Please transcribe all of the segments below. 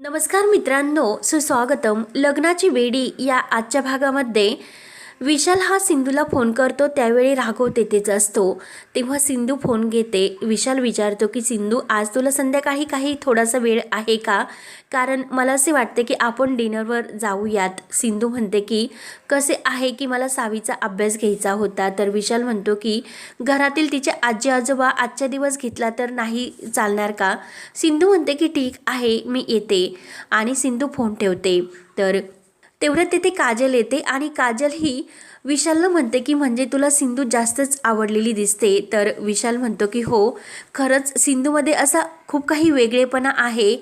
नमस्कार मित्रांनो सुस्वागतम. लग्नाची वेडी या आजच्या भागामध्ये विशाल हा सिंधूला फोन करतो त्यावेळी राघव तेथेच असतो. तेव्हा सिंधू फोन घेते. विशाल विचारतो की सिंधू आज तुला संध्याकाळी काही थोडासा वेळ आहे का? कारण मला असे वाटते की आपण डिनरवर जाऊयात. सिंधू म्हणते की कसे आहे की मला सावीचा अभ्यास घ्यायचा होता? तर विशाल म्हणतो की घरातील तिचे आजी आजोबा आजच्या दिवस घेतला तर नाही चालणार का? सिंधू म्हणते की ठीक आहे मी येते. आणि सिंधू फोन ठेवते. तर तेवढ्यात तिथे काजल येते आणि काजल ही विशालला म्हणते की म्हणजे तुला सिंधू जास्तच आवडलेली दिसते. तर विशाल म्हणतो की हो खरंच सिंधूमध्ये असा खूप काही वेगळेपणा आहे.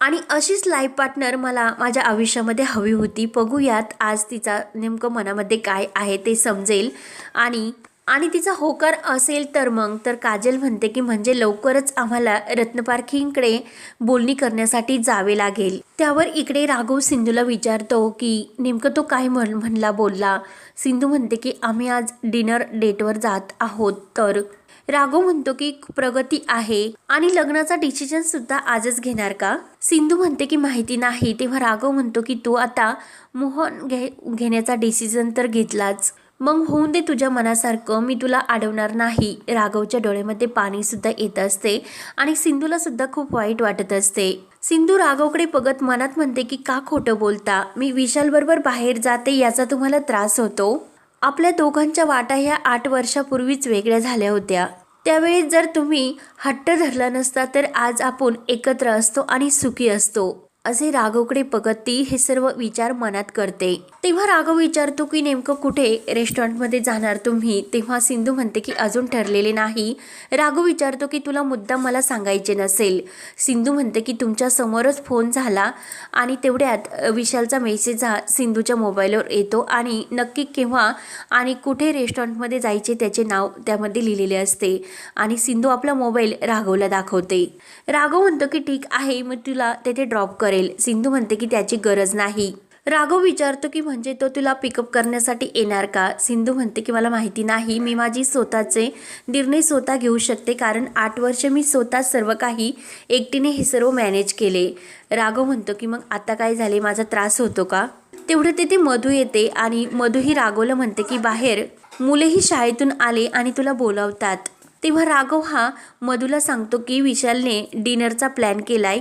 आणि अशीच लाईफ पार्टनर मला माझ्या आयुष्यामध्ये हवी होती. बघूयात आज तिचा नेमकं मनामध्ये काय आहे ते समजेल. आणि आणि तिचा होकार असेल तर मग तर काजल म्हणते की म्हणजे लवकरच आम्हाला रत्नपारखींकडे बोलणी करण्यासाठी जावे लागेल. त्यावर इकडे राघव सिंधूला विचारतो की नेमकं तो काय म्हण म्हणला बोलला? सिंधू म्हणते की आम्ही आज डिनर डेटवर जात आहोत तर? राघव म्हणतो की प्रगती आहे. आणि लग्नाचा डिसिजन सुद्धा आजच घेणार का? सिंधू म्हणते की माहिती नाही. तेव्हा राघव म्हणतो की तू आता मोहन घे घेण्याचा डिसिजन तर घेतलाच. मग होऊन दे तुझ्या मनासारखं मी तुला अडवणार नाही. राघवच्या डोळ्यामध्ये पाणीसुद्धा येत असते आणि सिंधूलासुद्धा खूप वाईट वाटत असते. सिंधू राघवकडे बघत मनात म्हणते की का खोटं बोलता? मी विशालबरोबर बाहेर जाते याचा तुम्हाला त्रास होतो? आपल्या दोघांच्या वाटा ह्या आठ वर्षापूर्वीच वेगळ्या झाल्या होत्या. त्यावेळी जर तुम्ही हट्ट धरला नसता तर आज आपण एकत्र असतो आणि सुखी असतो. असे राघवकडे बघत ती हे सर्व विचार मनात करते. तेव्हा राघव विचारतो की नेमकं कुठे रेस्टॉरंटमध्ये जाणार तुम्ही? तेव्हा सिंधू म्हणते की अजून ठरलेले नाही. राघव विचारतो की तुला मुद्दा मला सांगायचे नसेल. सिंधू म्हणते की तुमच्या समोरच फोन झाला आणि तेवढ्यात विशालचा मेसेज हा सिंधूच्या मोबाईलवर येतो आणि नक्की केव्हा आणि कुठे रेस्टॉरंटमध्ये जायचे त्याचे नाव त्यामध्ये लिहिलेले असते आणि सिंधू आपला मोबाईल राघवला दाखवते. राघव म्हणतो की ठीक आहे मी तुला तेथे ड्रॉप कर करेल. सिंधू म्हणते की त्याची गरज नाही. राघव विचारतो की म्हणजे तो तुला पिकअप करण्यासाठी येणार का? सिंधू म्हणते की मला माहिती नाही. मी माझी स्वतःचे निर्णय स्वतः घेऊ शकते. कारण आठ वर्ष मी स्वतः सर्व काही एकटीने हे सर्व मॅनेज केले. राघव म्हणतो की मग आता काय झाले? माझा त्रास होतो का? तेवढं तिथे मधू येते आणि मधू ही राघवला म्हणते की बाहेर मुलेही शाळेतून आले आणि तुला बोलावतात. तेव्हा राघव हा मधूला सांगतो की विशालने डिनरचा प्लॅन केलाय.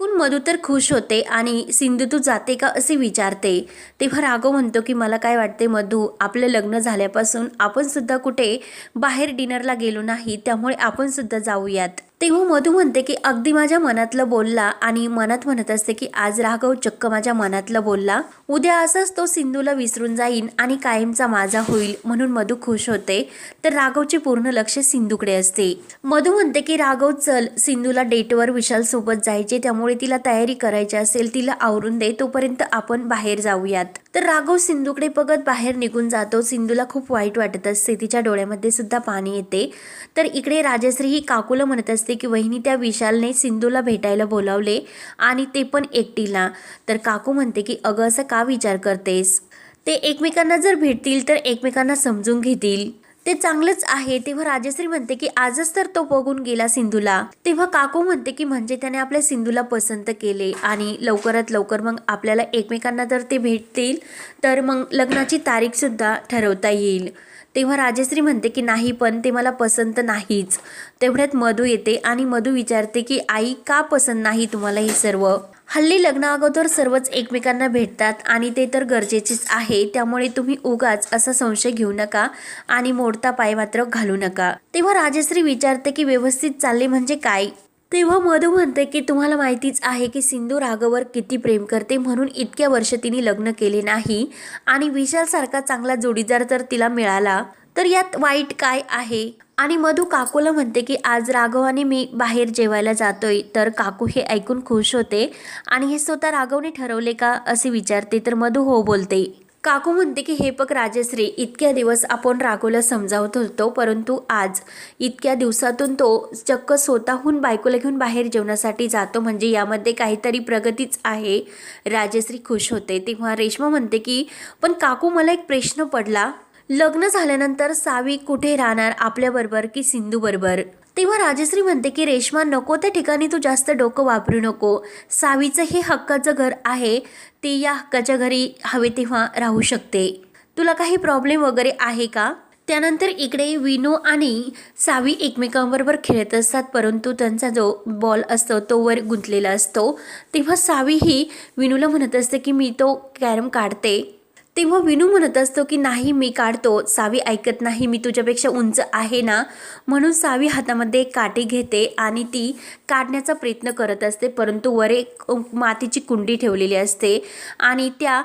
ऐकून मधू तर खुश होते आणि सिंधू तू जाते का असे विचारते. तेव्हा राघव म्हणतो की मला काय वाटते मधू आपलं लग्न झाल्यापासून आपण सुद्धा कुठे बाहेर डिनरला गेलो नाही त्यामुळे आपण सुद्धा जाऊयात. तेव्हा हो मधू म्हणते की अगदी माझ्या मनातलं बोलला आणि मनात म्हणत असते की आज राघव चक्क माझ्या मनातलं बोलला. उद्या असंच तो सिंधूला विसरून जाईन आणि कायमचा माझा होईल म्हणून मधू खुश होते. तर राघवचे पूर्ण लक्ष सिंधूकडे असते. मधू म्हणते की राघव चल सिंधूला डेटवर विशाल सोबत जायचे त्यामुळे तिला तयारी करायची असेल तिला आवरून दे तोपर्यंत आपण बाहेर जाऊयात. तर राघव सिंधूकडे बघत बाहेर निघून जातो. सिंधूला खूप वाईट वाटत असते. तिच्या डोळ्यामध्ये सुद्धा पाणी येते. तर इकडे राजश्री ही काकूला म्हणत असते की वहिनी त्या विशालने सिंधूला भेटायला बोलावले आणि ते पण एकटीला. तर काकू म्हणते की अगं असं का विचार करतेस? ते एकमेकांना जर भेटतील तर एकमेकांना समजून घेतील. ते चांगलंच आहे. तेव्हा राजश्री म्हणते की आजच तर तो बघून गेला सिंधूला. तेव्हा काकू म्हणते की म्हणजे त्याने आपल्या सिंधूला पसंत केले आणि लवकरात लवकर मग आपल्याला एकमेकांना जर ते भेटतील तर मग लग्नाची तारीखसुद्धा ठरवता येईल. तेव्हा राजश्री म्हणते की नाही पण ते मला पसंत नाहीच. तेवढ्यात मधू येते आणि मधू विचारते की आई का पसंत नाही तुम्हाला हे सर्व? हल्ली लग्न अगोदर सर्वच एकमेकांना भेटतात आणि ते तर गरजेचेच आहे त्यामुळे तुम्ही उगाच असा संशय घेऊ नका आणि मोडता पाय मात्र घालू नका. तेव्हा राजश्री विचारते की व्यवस्थित चालले म्हणजे काय? तेव्हा मधू म्हणते की तुम्हाला माहितीच आहे की सिंधू राघवर किती प्रेम करते म्हणून इतक्या वर्ष तिने लग्न केले नाही आणि विशालसारखा चांगला जोडीदार जर तिला मिळाला तर यात वाईट काय आहे? आणि मधू काकूला म्हणते की आज राघवाने मी बाहेर जेवायला जातोय तर काकू हे ऐकून खुश होते आणि हे स्वतः राघवने ठरवले का? असे विचारते. तर मधू हो बोलते. काकू म्हणते की हे बघ राजश्री इतक्या दिवस आपण राघवला समजावत होतो परंतु आज इतक्या दिवसातून तो चक्क स्वतःहून बायकोला घेऊन बाहेर जेवणासाठी जातो. म्हणजे यामध्ये काहीतरी प्रगतीच आहे. राजश्री खुश होते. तेव्हा रेश्मा म्हणते की पण काकू मला एक प्रश्न पडला. लग्न झाल्यानंतर सावी कुठे राहणार? आपल्याबरोबर की सिंधू बरोबर तेव्हा राजश्री म्हणते की रेश्मा नको त्या ठिकाणी तू जास्त डोकं वापरू नको. सावीचं हे हक्काचं घर आहे. ती या हक्काच्या घरी हवे तेव्हा राहू शकते. तुला काही प्रॉब्लेम वगैरे आहे का? त्यानंतर इकडे विनू आणि सावी एकमेकांबरोबर खेळत असतात परंतु त्यांचा जो बॉल असतो तो वर गुंतलेला असतो. तेव्हा सावी ही विनूला म्हणत असते की मी तो कॅरम काढते. तेव्हा विनू म्हणत असतो की नाही मी काढतो. सावी ऐकत नाही. मी तुझ्यापेक्षा उंच आहे ना? म्हणून सावी हातामध्ये एक काठी घेते आणि ती काढण्याचा प्रयत्न करत असते. परंतु वर एक मातीची कुंडी ठेवलेली असते आणि त्या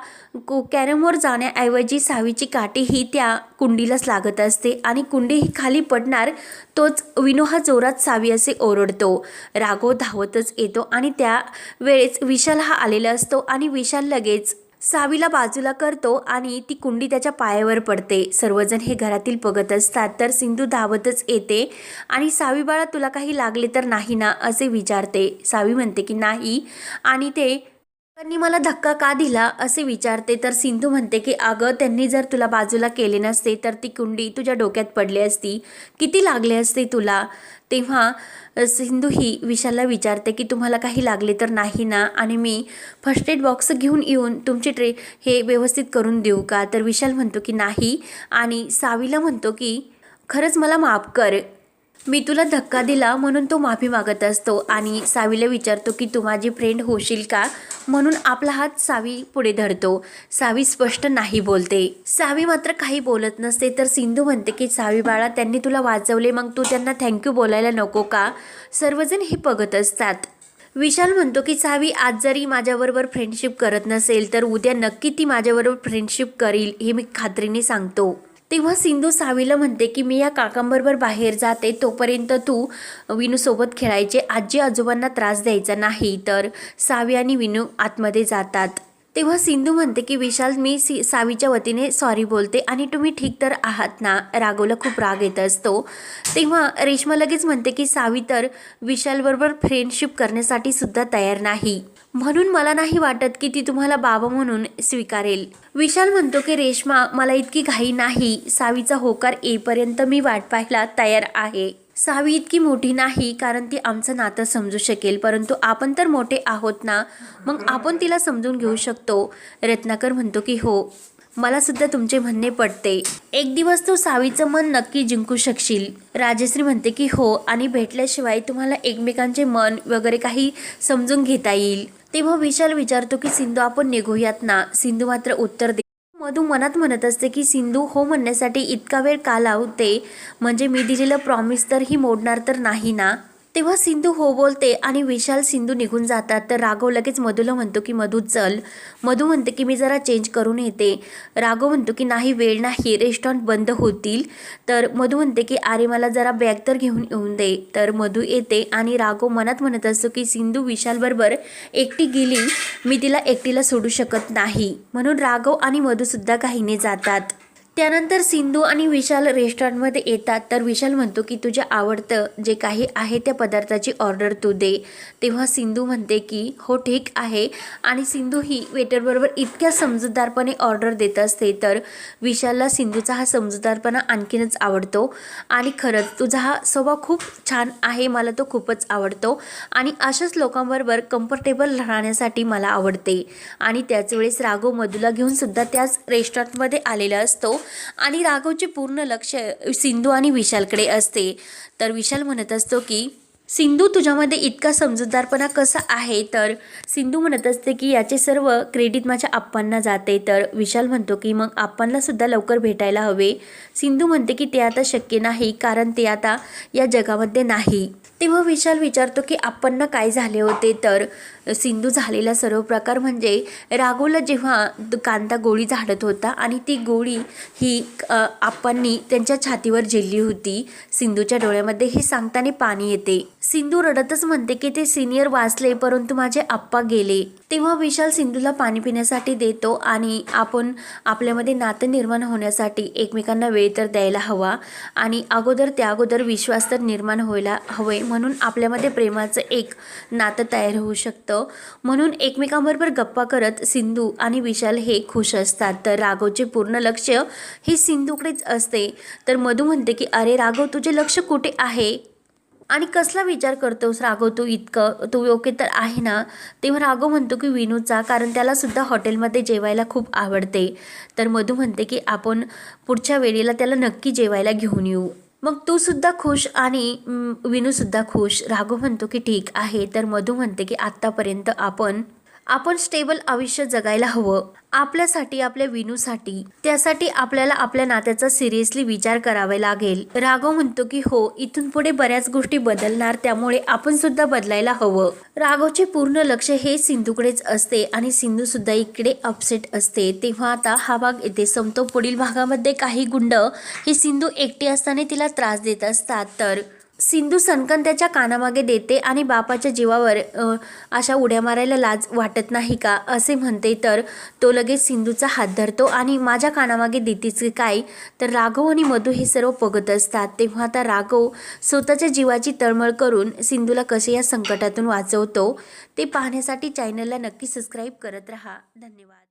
कु- कॅरमवर जाण्याऐवजी सावीची काठी ही त्या कुंडीलाच लागत असते आणि कुंडी ही खाली पडणार तोच विनू हा जोरात सावी असे ओरडतो. राघव धावतच येतो आणि त्या वेळेस विशाल हा आलेला असतो आणि विशाल लगेच सावीला बाजूला करतो आणि ती कुंडी त्याच्या पायावर पडते. सर्वजण हे घरातील बघत असतात तर सिंधू धावतच येते. आणि सावी बाळा तुला काही लागले तर नाही ना असे विचारते. सावी म्हणते की नाही. आणि ते त्यांनी मला धक्का का दिला? असे विचारते. तर सिंधू म्हणते की अगं त्यांनी जर तुला बाजूला केले नसते तर ती कुंडी तुझ्या डोक्यात पडली असती. किती लागले असते तुला? तेव्हा सिंधू ही विशालला विचारते की तुम्हाला काही लागले तर नाही ना? आणि मी फर्स्ट एड बॉक्स घेऊन येऊन तुमची ट्रे हे व्यवस्थित करून देऊ का? तर विशाल म्हणतो की नाही. आणि सावीला म्हणतो की खरंच मला माफ कर. मी तुला धक्का दिला म्हणून तो माफी मागत असतो आणि सावीला विचारतो की तू माझी फ्रेंड होशील का? म्हणून आपला हात सावी पुढे धरतो. सावी स्पष्ट नाही बोलते. सावी मात्र काही बोलत नसते तर सिंधू म्हणते की सावी बाळा त्यांनी तुला वाचवले मग तू त्यांना थँक्यू बोलायला नको का? सर्वजण हे बघत असतात. विशाल म्हणतो की सावी आज जरी माझ्याबरोबर फ्रेंडशिप करत नसेल तर उद्या नक्की ती माझ्याबरोबर फ्रेंडशिप करील हे मी खात्रीने सांगतो. तेव्हा सिंधू सावीला म्हणते की मी या काकांबरोबर बाहेर जाते तोपर्यंत तू विनूसोबत खेळायचे. आजी आजोबांना त्रास द्यायचा नाही तर सावी आणि विनू आतमध्ये जातात. तेव्हा सिंधू म्हणते की विशाल मी सी सावीच्या वतीने सॉरी बोलते आणि तुम्ही ठीक तर आहात ना रागवला खूप राग येत असतो. तेव्हा रेश्मा लगेच म्हणते की सावी तर विशालबरोबर फ्रेंडशिप करण्यासाठी सुद्धा तयार नाही. म्हणून मला नाही वाटत की ती तुम्हाला बाबा म्हणून स्वीकारेल. विशाल म्हणतो की रेश्मा मला इतकी घाई नाही. सावीचा होकार येईपर्यंत मी वाट पाहायला तयार आहे. सावी इतकी मोठी नाही कारण ती आमचं नातं समजू शकेल. परंतु आपण तर मोठे आहोत ना? मग आपण तिला समजून घेऊ शकतो. रत्नाकर म्हणतो की हो. मला सुद्धा तुमचे म्हणणे पडते एक दिवस तू सावीचं मन नक्की जिंकू शकशील. राजश्री म्हणते की हो. आणि भेटल्याशिवाय तुम्हाला एकमेकांचे मन वगैरे काही समजून घेता येईल. तेव्हा विशाल विचारतो की सिंधू आपण निघूयात ना? सिंधू मात्र उत्तर दे मधू मनात म्हणत असते की सिंधू हो म्हणण्यासाठी इतका वेळ का लावते? म्हणजे मी दिलेलं प्रॉमिस तर ही मोडणार तर नाही ना? तेव्हा सिंधू हो बोलते आणि विशाल सिंधू निघून जातात. तर राघव लगेच मधूला म्हणतो की मधू चल. मधू म्हणते की मी जरा चेंज करून येते. राघव म्हणतो की नाही वेळ नाही. रेस्टॉरंट बंद होतील. तर मधू म्हणते की अरे मला जरा बॅग तर घेऊन येऊन दे. तर मधू येते आणि राघव मनात म्हणत असतो की सिंधू विशालबरोबर एकटी गेली. मी तिला एकटीला सोडू शकत नाही. म्हणून राघव आणि मधूसुद्धा काहीने जातात. त्यानंतर सिंधू आणि विशाल रेस्टॉरंटमध्ये येतात. तर विशाल म्हणतो की तुझ्या आवडतं जे काही आहे त्या पदार्थाची ऑर्डर तू दे. तेव्हा सिंधू म्हणते की हो ठीक आहे. आणि सिंधू ही वेटरबरोबर इतक्या समजूतदारपणे ऑर्डर देत असते तर विशालला सिंधूचा हा समजूतदारपणा आणखीनच आवडतो. आणि खरंच तुझा हा स्वभाव खूप छान आहे मला तो खूपच आवडतो. आणि अशाच लोकांबरोबर कम्फर्टेबल राहण्यासाठी मला आवडते. आणि त्याच वेळेस राघव मधूला घेऊन सुद्धा त्याच रेस्टॉरंटमध्ये आलेला असतो. आणि राघवचे पूर्ण लक्ष सिंधू आणि विशालकडे असते. तर विशाल म्हणत असतो की सिंधू तुझ्यामध्ये इतका समजूतदारपणा कसा आहे? तर सिंधू म्हणत असते की याचे सर्व क्रेडिट माझ्या आप्पांना जाते. तर विशाल म्हणतो की मग आप्पांना सुद्धा लवकर भेटायला हवे. सिंधू म्हणते की ते आता शक्य नाही कारण ते आता या जगामध्ये नाही. तेव्हा विशाल विचारतो की आप्पांना काय झाले होते? तर सिंधू झालेला सर्व प्रकार म्हणजे राघवला जेव्हा कांदा गोळी झाडत होता आणि ती गोळी ही आपणनी आप्पांनी त्यांच्या छातीवर झेलली होती सिंधूच्या डोळ्यामध्ये हे सांगताना पाणी येते. सिंधू रडतच म्हणते की ते सिनियर वाचले परंतु माझे आप्पा गेले. तेव्हा विशाल सिंधूला पाणी पिण्यासाठी देतो आणि आपण आपल्यामध्ये नातं निर्माण होण्यासाठी एकमेकांना वेळ तर द्यायला हवा आणि अगोदर त्या अगोदर विश्वास तर निर्माण व्हायला हवे म्हणून आपल्यामध्ये प्रेमाचं एक नातं तयार होऊ शकतं. म्हणून एकमेकांबरोबर गप्पा करत सिंधू आणि विशाल हे खुश असतात. तर राघवचे पूर्ण लक्ष हे सिंधूकडेच असते. तर मधू म्हणते की अरे राघव तुझे लक्ष कुठे आहे? आणि कसला विचार करतोस राघव? तू इतकं तू योग्य तर आहे ना? तेव्हा राघव म्हणतो की विनूचा कारण त्याला सुद्धा हॉटेलमध्ये जेवायला खूप आवडते. तर मधू म्हणते की आपण पुढच्या वेळेला त्याला नक्की जेवायला घेऊन येऊ. मग तू सुद्धा खुश आणि विनूसुद्धा खुश. राघव म्हणतो की ठीक आहे. तर मधू म्हणते की आत्तापर्यंत आपण आपण स्टेबल आयुष्य जगायला हवं. आपल्यासाठी आपल्या विनूसाठी. त्यासाठी आपल्याला आपल्या नात्याचा सिरियसली विचार करावा लागेल. राघव म्हणतो की हो इथून पुढे बऱ्याच गोष्टी बदलणार त्यामुळे आपण सुद्धा बदलायला हवं. राघवचे पूर्ण लक्ष हे सिंधूकडेच असते आणि सिंधू सुद्धा इकडे अपसेट असते. तेव्हा आता हा भाग येथे संपतो. पुढील भागामध्ये काही गुंड ही सिंधू एकटी असताना तिला त्रास देत असतात. तर सिंधू सनकन त्याच्या कानामागे देते आणि बापाच्या जीवावर अशा उड्या मारायला लाज वाटत नाही का? असे म्हणते. तर तो लगेच सिंधूचा हात धरतो आणि माझ्या कानामागे देतेच की काय? तर राघव आणि मधू हे सर्व बघत असतात. तेव्हा आता राघव स्वतःच्या जीवाची तळमळ करून सिंधूला कसे या संकटातून वाचवतो ते पाहण्यासाठी चॅनलला नक्की सबस्क्राईब करत राहा. धन्यवाद.